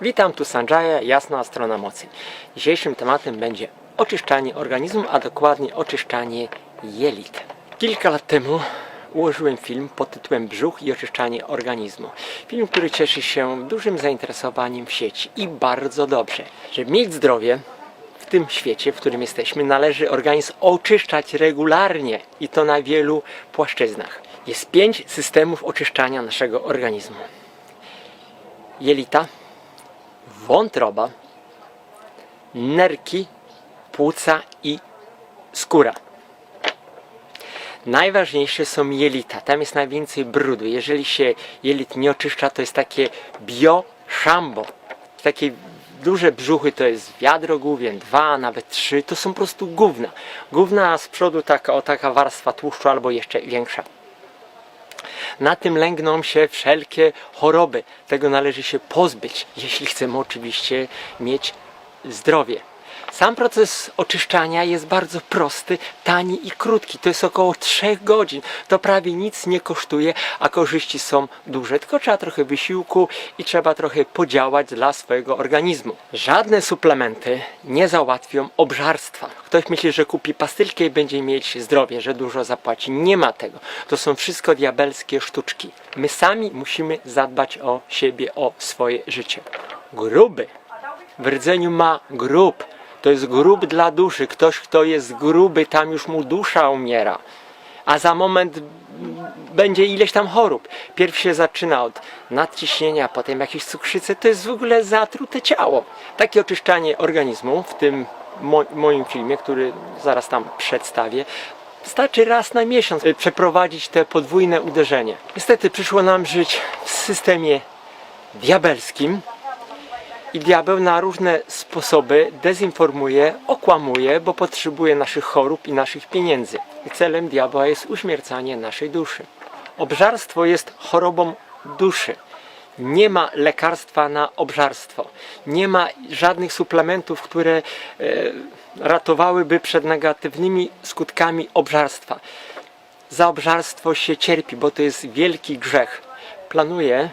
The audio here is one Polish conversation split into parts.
Witam, tu Sanjaya, jasna strona mocy. Dzisiejszym tematem będzie oczyszczanie organizmu, a dokładnie oczyszczanie jelit. Kilka lat temu ułożyłem film pod tytułem Brzuch i oczyszczanie organizmu. Film, który cieszy się dużym zainteresowaniem w sieci i bardzo dobrze. Żeby mieć zdrowie, w tym świecie, w którym jesteśmy, należy organizm oczyszczać regularnie i to na wielu płaszczyznach. Jest pięć systemów oczyszczania naszego organizmu. Jelita, wątroba, nerki, płuca i skóra. Najważniejsze są jelita. Tam jest najwięcej brudu. Jeżeli się jelit nie oczyszcza, to jest takie bio-szambo. Takie duże brzuchy to jest wiadro główien, dwa, nawet trzy. To są po prostu gówna. Gówna, z przodu taka, o taka warstwa tłuszczu albo jeszcze większa. Na tym lęgną się wszelkie choroby. Tego należy się pozbyć, jeśli chcemy oczywiście mieć zdrowie. Sam proces oczyszczania jest bardzo prosty, tani i krótki. To jest około 3 godzin. To prawie nic nie kosztuje, a korzyści są duże. Tylko trzeba trochę wysiłku i trzeba trochę podziałać dla swojego organizmu. Żadne suplementy nie załatwią obżarstwa. Ktoś myśli, że kupi pastylkę i będzie mieć zdrowie, że dużo zapłaci. Nie ma tego. To są wszystko diabelskie sztuczki. My sami musimy zadbać o siebie, o swoje życie. Gruby w rdzeniu ma grób. To jest grób dla duszy. Ktoś, kto jest gruby, tam już mu dusza umiera. A za moment będzie ileś tam chorób. Pierw się zaczyna od nadciśnienia, potem jakieś cukrzycy. To jest w ogóle zatrute ciało. Takie oczyszczanie organizmu w tym mo moim filmie, który zaraz tam przedstawię, Starczy raz na miesiąc przeprowadzić te podwójne uderzenie. Niestety przyszło nam żyć w systemie diabelskim, i diabeł na różne sposoby dezinformuje, okłamuje, bo potrzebuje naszych chorób i naszych pieniędzy. I celem diabła jest uśmiercanie naszej duszy. Obżarstwo jest chorobą duszy. Nie ma lekarstwa na obżarstwo. Nie ma żadnych suplementów, które e, ratowałyby przed negatywnymi skutkami obżarstwa. Za obżarstwo się cierpi, bo to jest wielki grzech. Planuję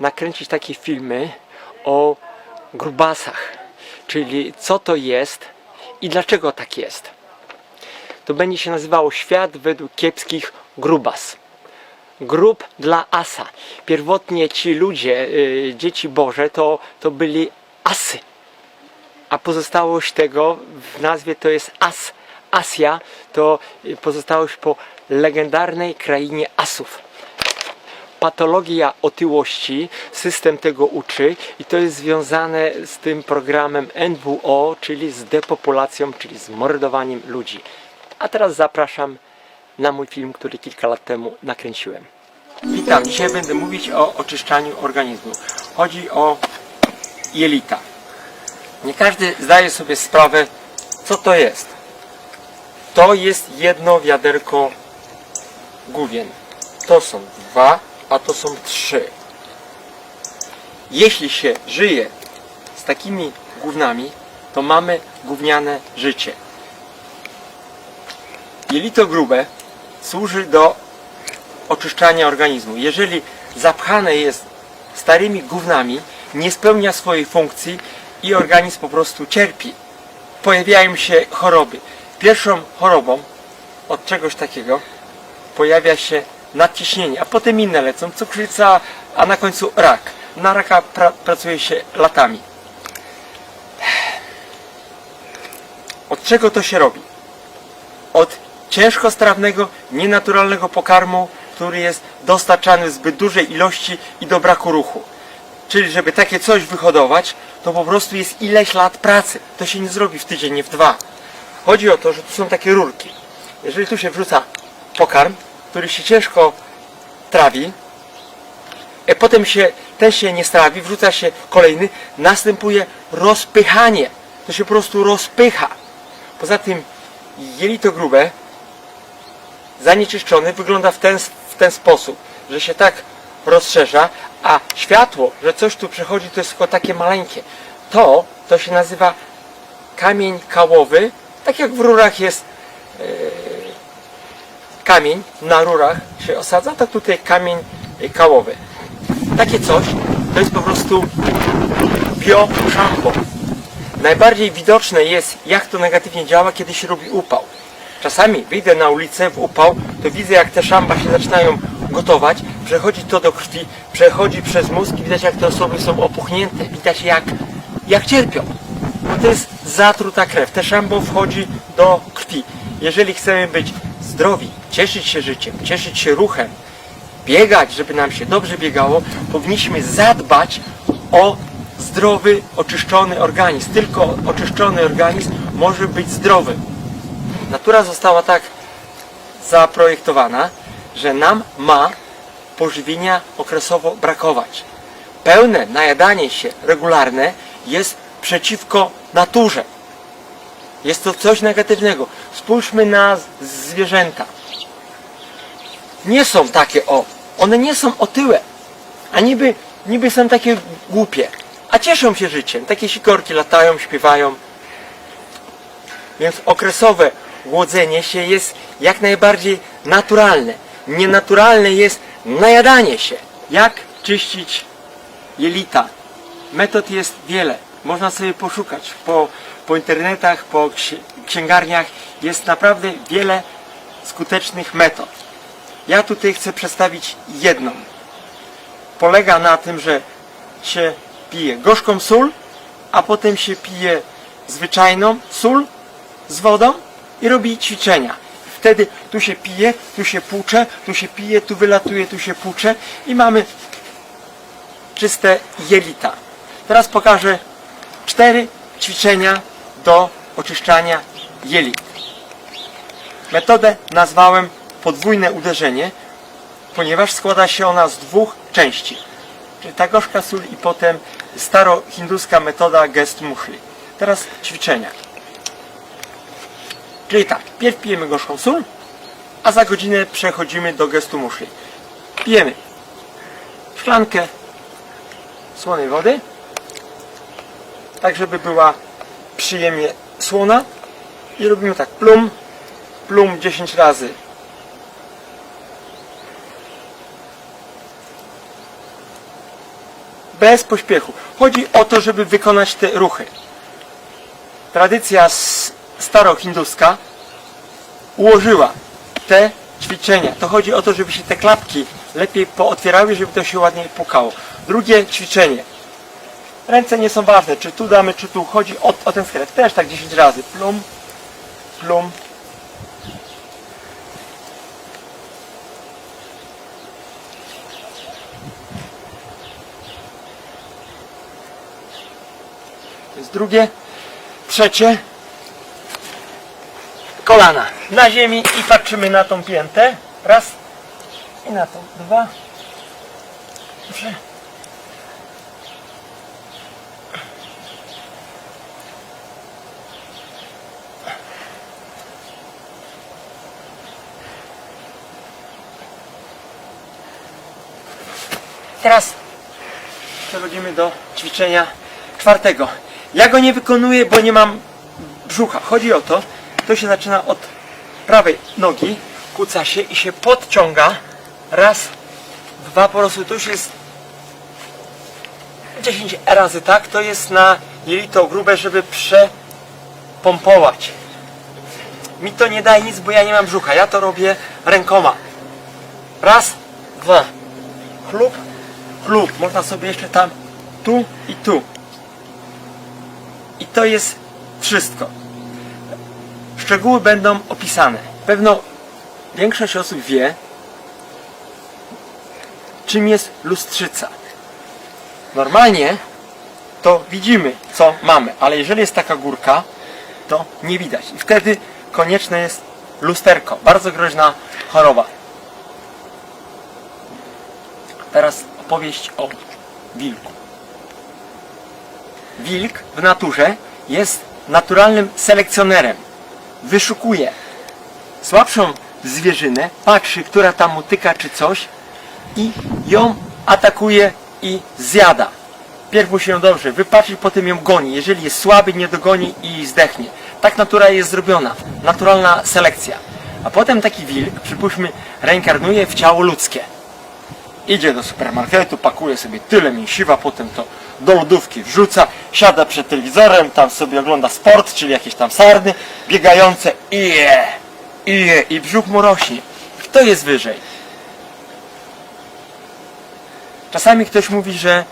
nakręcić takie filmy o grubasach, czyli co to jest i dlaczego tak jest. To będzie się nazywało Świat według kiepskich grubas. Grób dla asa. Pierwotnie ci ludzie, y, dzieci Boże, to, to byli asy. A pozostałość tego w nazwie to jest as. Asja to y, pozostałość po legendarnej krainie asów patologia otyłości, system tego uczy i to jest związane z tym programem NWO, czyli z depopulacją, czyli z mordowaniem ludzi. A teraz zapraszam na mój film, który kilka lat temu nakręciłem. Witam, dzisiaj będę mówić o oczyszczaniu organizmu. Chodzi o jelita. Nie każdy zdaje sobie sprawę, co to jest. To jest jedno wiaderko główien. To są dwa a to są trzy. Jeśli się żyje z takimi gównami, to mamy gówniane życie. Jelito grube służy do oczyszczania organizmu. Jeżeli zapchane jest starymi gównami, nie spełnia swojej funkcji i organizm po prostu cierpi. Pojawiają się choroby. Pierwszą chorobą od czegoś takiego pojawia się nadciśnienie, a potem inne lecą, cukrzyca, a na końcu rak. Na raka pra pracuje się latami. Od czego to się robi? Od ciężkostrawnego, nienaturalnego pokarmu, który jest dostarczany w zbyt dużej ilości i do braku ruchu. Czyli żeby takie coś wyhodować, to po prostu jest ileś lat pracy. To się nie zrobi w tydzień, nie w dwa. Chodzi o to, że tu są takie rurki. Jeżeli tu się wrzuca pokarm, który się ciężko trawi, a potem się, ten się nie strawi, wrzuca się kolejny, następuje rozpychanie. To się po prostu rozpycha. Poza tym jelito grube, zanieczyszczone, wygląda w ten, w ten sposób, że się tak rozszerza, a światło, że coś tu przechodzi, to jest tylko takie maleńkie. To, to się nazywa kamień kałowy, tak jak w rurach jest kamień na rurach się osadza, tak tutaj kamień kałowy. Takie coś to jest po prostu bio-szambo. Najbardziej widoczne jest, jak to negatywnie działa, kiedy się robi upał. Czasami wyjdę na ulicę w upał, to widzę, jak te szamba się zaczynają gotować, przechodzi to do krwi, przechodzi przez mózg i widać, jak te osoby są opuchnięte, widać, jak, jak cierpią. Bo to jest zatruta krew. Te szambo wchodzi do krwi. Jeżeli chcemy być zdrowi, cieszyć się życiem, cieszyć się ruchem, biegać, żeby nam się dobrze biegało, powinniśmy zadbać o zdrowy, oczyszczony organizm. Tylko oczyszczony organizm może być zdrowy. Natura została tak zaprojektowana, że nam ma pożywienia okresowo brakować. Pełne najadanie się regularne jest przeciwko naturze. Jest to coś negatywnego. Spójrzmy na zwierzęta. Nie są takie o. One nie są otyłe. A niby, niby są takie głupie. A cieszą się życiem. Takie sikorki latają, śpiewają. Więc okresowe głodzenie się jest jak najbardziej naturalne. Nienaturalne jest najadanie się. Jak czyścić jelita? Metod jest wiele. Można sobie poszukać po, po internetach, po ksi- księgarniach. Jest naprawdę wiele skutecznych metod. Ja tutaj chcę przedstawić jedną. Polega na tym, że się pije gorzką sól, a potem się pije zwyczajną sól z wodą i robi ćwiczenia. Wtedy tu się pije, tu się płucze, tu się pije, tu wylatuje, tu się płucze i mamy czyste jelita. Teraz pokażę cztery ćwiczenia do oczyszczania jelit. Metodę nazwałem podwójne uderzenie, ponieważ składa się ona z dwóch części. Czyli ta gorzka sól i potem starohinduska metoda gest muszli. Teraz ćwiczenia. Czyli tak, pierw pijemy gorzką sól, a za godzinę przechodzimy do gestu muszli. Pijemy szklankę słonej wody, tak żeby była przyjemnie słona i robimy tak plum, plum 10 razy. Bez pośpiechu. Chodzi o to, żeby wykonać te ruchy. Tradycja starohinduska ułożyła te ćwiczenia. To chodzi o to, żeby się te klapki lepiej pootwierały, żeby to się ładniej pukało. Drugie ćwiczenie. Ręce nie są ważne, czy tu damy, czy tu. Chodzi o, o ten skelet. Też tak 10 razy. Plum, plum. Drugie. Trzecie. Kolana na ziemi i patrzymy na tą piętę. Raz. I na tą. Dwa. Trzy. Teraz przechodzimy do ćwiczenia czwartego. Ja go nie wykonuję, bo nie mam brzucha. Chodzi o to, to się zaczyna od prawej nogi, kuca się i się podciąga. Raz, dwa, po prostu to już jest 10 razy tak, to jest na jelito grube, żeby przepompować. Mi to nie daje nic, bo ja nie mam brzucha. Ja to robię rękoma. Raz, dwa. Chlub, chlub. Można sobie jeszcze tam tu i tu. I to jest wszystko. Szczegóły będą opisane. Pewno większość osób wie, czym jest lustrzyca. Normalnie to widzimy, co mamy, ale jeżeli jest taka górka, to nie widać. I wtedy konieczne jest lusterko. Bardzo groźna choroba. Teraz opowieść o wilku. Wilk w naturze jest naturalnym selekcjonerem. Wyszukuje słabszą zwierzynę, patrzy, która tam mu tyka czy coś i ją atakuje i zjada. Pierw musi ją dobrze wypatrzyć, potem ją goni. Jeżeli jest słaby, nie dogoni i zdechnie. Tak natura jest zrobiona. Naturalna selekcja. A potem taki wilk, przypuśćmy, reinkarnuje w ciało ludzkie. Idzie do supermarketu, pakuje sobie tyle mięsiwa, potem to do lodówki wrzuca, siada przed telewizorem, tam sobie ogląda sport, czyli jakieś tam sarny biegające i je, i je, i brzuch mu rośnie. Kto jest wyżej? Czasami ktoś mówi, że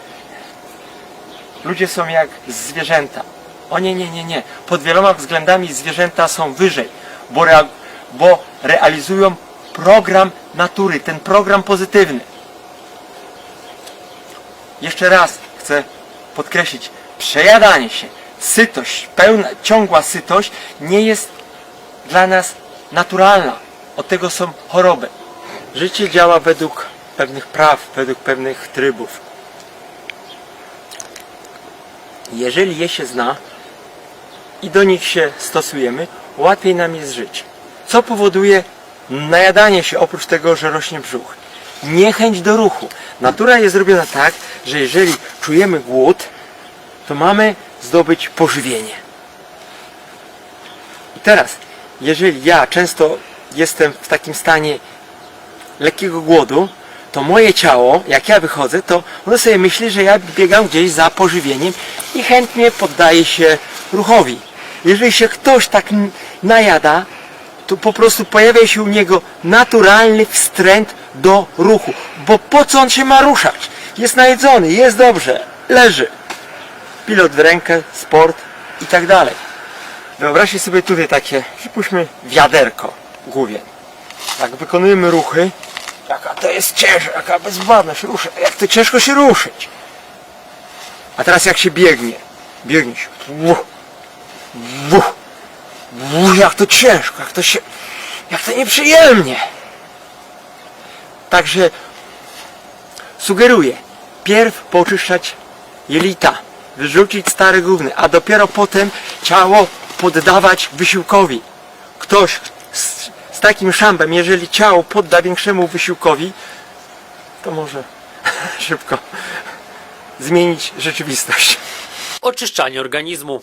ludzie są jak zwierzęta. O nie, nie, nie, nie. Pod wieloma względami zwierzęta są wyżej, bo, rea- bo realizują program natury, ten program pozytywny. Jeszcze raz chcę podkreślić, przejadanie się, sytość, pełna, ciągła sytość nie jest dla nas naturalna. Od tego są choroby. Życie działa według pewnych praw, według pewnych trybów. Jeżeli je się zna i do nich się stosujemy, łatwiej nam jest żyć. Co powoduje najadanie się oprócz tego, że rośnie brzuch? Niechęć do ruchu. Natura jest zrobiona tak, że jeżeli czujemy głód, to mamy zdobyć pożywienie. I teraz, jeżeli ja często jestem w takim stanie lekkiego głodu, to moje ciało, jak ja wychodzę, to ono sobie myśli, że ja biegam gdzieś za pożywieniem i chętnie poddaje się ruchowi. Jeżeli się ktoś tak najada, to po prostu pojawia się u niego naturalny wstręt do ruchu. Bo po co on się ma ruszać? Jest najedzony, jest dobrze, leży. Pilot w rękę, sport i tak dalej. Wyobraźcie sobie tutaj takie, przypuśćmy, wiaderko głównie. Jak wykonujemy ruchy, jaka to jest ciężka, jaka bezwładna się rusza, jak to ciężko się ruszyć. A teraz jak się biegnie, biegnie się, wuch, wuch, wuch, jak to ciężko, jak to się, jak to nieprzyjemnie. Także sugeruję, pierw poczyszczać jelita, wyrzucić stare gówny, a dopiero potem ciało poddawać wysiłkowi. Ktoś z, z takim szambem, jeżeli ciało podda większemu wysiłkowi, to może szybko zmienić rzeczywistość. Oczyszczanie organizmu.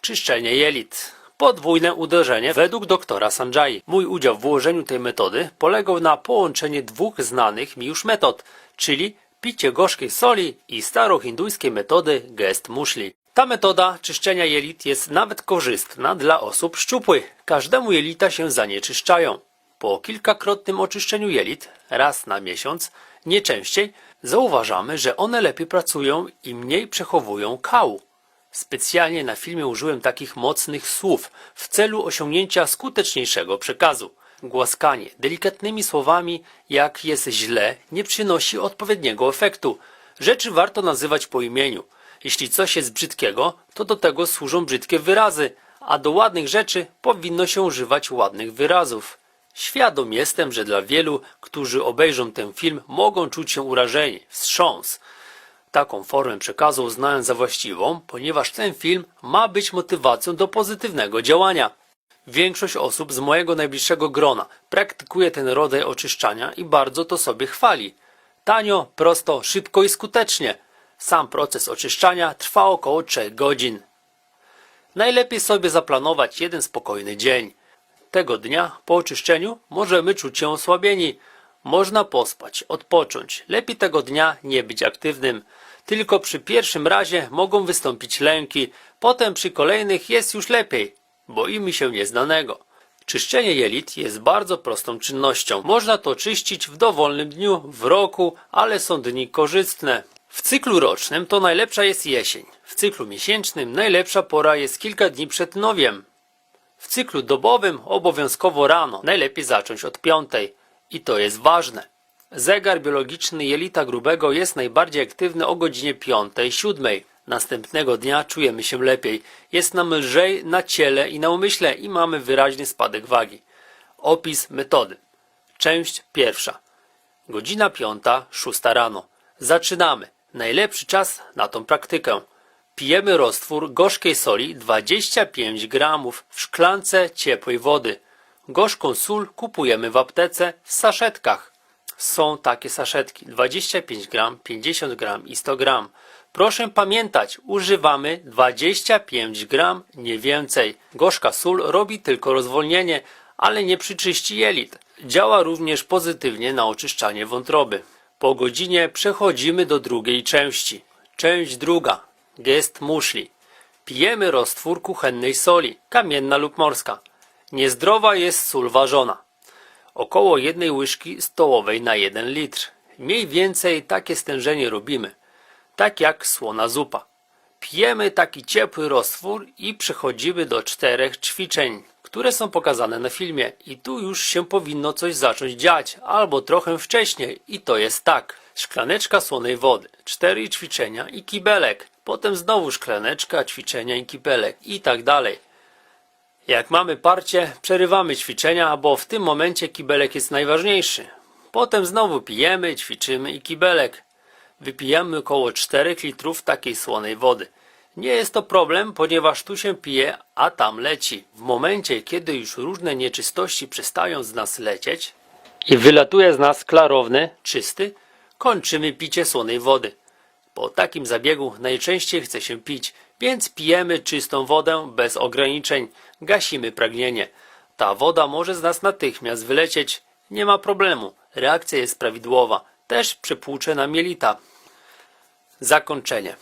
Czyszczenie jelit. Podwójne uderzenie według doktora Sanjay. Mój udział w ułożeniu tej metody polegał na połączeniu dwóch znanych mi już metod, czyli picie gorzkiej soli i starohinduńskiej metody gest muszli. Ta metoda czyszczenia jelit jest nawet korzystna dla osób szczupłych. Każdemu jelita się zanieczyszczają. Po kilkakrotnym oczyszczeniu jelit, raz na miesiąc, nie częściej, zauważamy, że one lepiej pracują i mniej przechowują kału. Specjalnie na filmie użyłem takich mocnych słów w celu osiągnięcia skuteczniejszego przekazu. Głaskanie delikatnymi słowami, jak jest źle, nie przynosi odpowiedniego efektu. Rzeczy warto nazywać po imieniu. Jeśli coś jest brzydkiego, to do tego służą brzydkie wyrazy, a do ładnych rzeczy powinno się używać ładnych wyrazów. Świadom jestem, że dla wielu, którzy obejrzą ten film, mogą czuć się urażeni, wstrząs. Taką formę przekazu uznałem za właściwą, ponieważ ten film ma być motywacją do pozytywnego działania. Większość osób z mojego najbliższego grona praktykuje ten rodzaj oczyszczania i bardzo to sobie chwali. Tanio, prosto, szybko i skutecznie. Sam proces oczyszczania trwa około 3 godzin. Najlepiej sobie zaplanować jeden spokojny dzień. Tego dnia po oczyszczeniu możemy czuć się osłabieni. Można pospać, odpocząć. Lepiej tego dnia nie być aktywnym. Tylko przy pierwszym razie mogą wystąpić lęki, potem przy kolejnych jest już lepiej. Boimy się nieznanego. Czyszczenie jelit jest bardzo prostą czynnością. Można to czyścić w dowolnym dniu, w roku, ale są dni korzystne. W cyklu rocznym to najlepsza jest jesień. W cyklu miesięcznym najlepsza pora jest kilka dni przed nowiem. W cyklu dobowym obowiązkowo rano, najlepiej zacząć od piątej. I to jest ważne. Zegar biologiczny jelita grubego jest najbardziej aktywny o godzinie 5-7. Następnego dnia czujemy się lepiej. Jest nam lżej na ciele i na umyśle i mamy wyraźny spadek wagi. Opis metody. Część pierwsza. Godzina piąta, szósta rano. Zaczynamy. Najlepszy czas na tą praktykę. Pijemy roztwór gorzkiej soli 25 gramów w szklance ciepłej wody. Gorzką sól kupujemy w aptece w saszetkach. Są takie saszetki 25 gram, 50 gram i 100 gram. Proszę pamiętać, używamy 25 gram, nie więcej. Gorzka sól robi tylko rozwolnienie, ale nie przyczyści jelit. Działa również pozytywnie na oczyszczanie wątroby. Po godzinie przechodzimy do drugiej części. Część druga. Gest muszli. Pijemy roztwór kuchennej soli, kamienna lub morska. Niezdrowa jest sól ważona. Około jednej łyżki stołowej na 1 litr. Mniej więcej takie stężenie robimy. Tak jak słona zupa. Pijemy taki ciepły roztwór i przechodzimy do czterech ćwiczeń, które są pokazane na filmie. I tu już się powinno coś zacząć dziać, albo trochę wcześniej. I to jest tak. Szklaneczka słonej wody, cztery ćwiczenia i kibelek. Potem znowu szklaneczka, ćwiczenia i kibelek i tak dalej. Jak mamy parcie, przerywamy ćwiczenia, bo w tym momencie kibelek jest najważniejszy. Potem znowu pijemy, ćwiczymy i kibelek. Wypijamy około 4 litrów takiej słonej wody. Nie jest to problem, ponieważ tu się pije, a tam leci. W momencie, kiedy już różne nieczystości przestają z nas lecieć i wylatuje z nas klarowny, czysty, kończymy picie słonej wody. Po takim zabiegu najczęściej chce się pić, więc pijemy czystą wodę bez ograniczeń, gasimy pragnienie. Ta woda może z nas natychmiast wylecieć, nie ma problemu, reakcja jest prawidłowa, też przepłucze nam jelita. Zakończenie.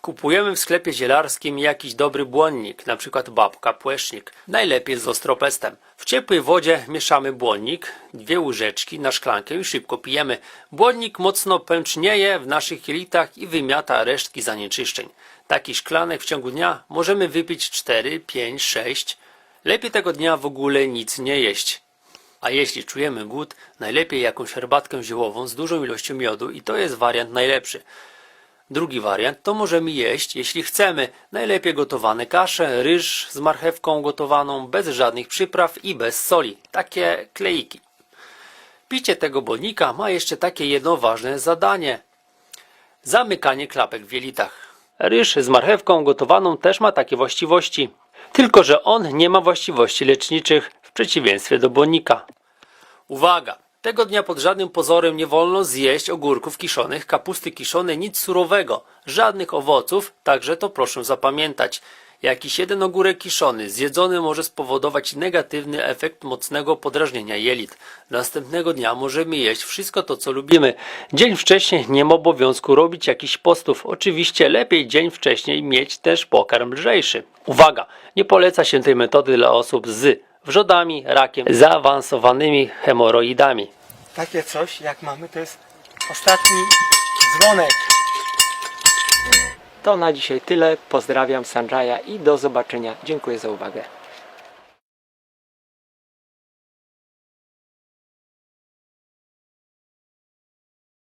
Kupujemy w sklepie zielarskim jakiś dobry błonnik, na przykład babka, płesznik, najlepiej z ostropestem. W ciepłej wodzie mieszamy błonnik, dwie łyżeczki na szklankę i szybko pijemy. Błonnik mocno pęcznieje w naszych jelitach i wymiata resztki zanieczyszczeń. Taki szklanek w ciągu dnia możemy wypić 4, 5, 6. Lepiej tego dnia w ogóle nic nie jeść. A jeśli czujemy głód, najlepiej jakąś herbatkę ziołową z dużą ilością miodu i to jest wariant najlepszy. Drugi wariant to możemy jeść, jeśli chcemy, najlepiej gotowane kasze, ryż z marchewką gotowaną, bez żadnych przypraw i bez soli. Takie kleiki. Picie tego błonnika ma jeszcze takie jedno ważne zadanie. Zamykanie klapek w jelitach. Ryż z marchewką gotowaną też ma takie właściwości. Tylko, że on nie ma właściwości leczniczych w przeciwieństwie do błonnika. Uwaga! Tego dnia pod żadnym pozorem nie wolno zjeść ogórków kiszonych, kapusty kiszonej, nic surowego, żadnych owoców, także to proszę zapamiętać. Jakiś jeden ogórek kiszony zjedzony może spowodować negatywny efekt mocnego podrażnienia jelit. Następnego dnia możemy jeść wszystko to, co lubimy. Dzień wcześniej nie ma obowiązku robić jakichś postów. Oczywiście lepiej dzień wcześniej mieć też pokarm lżejszy. Uwaga! Nie poleca się tej metody dla osób z wrzodami, rakiem, zaawansowanymi hemoroidami. Takie coś jak mamy to jest ostatni dzwonek. To na dzisiaj tyle. Pozdrawiam Sanjaya i do zobaczenia. Dziękuję za uwagę.